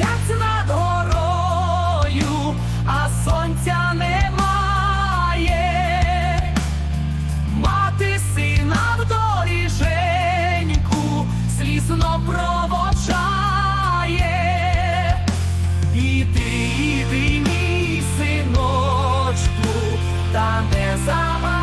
місяць над горою, а сонця немає, мати сина в доріженьку слізно проводжає, іди, іди, мій синочку, та не забавай.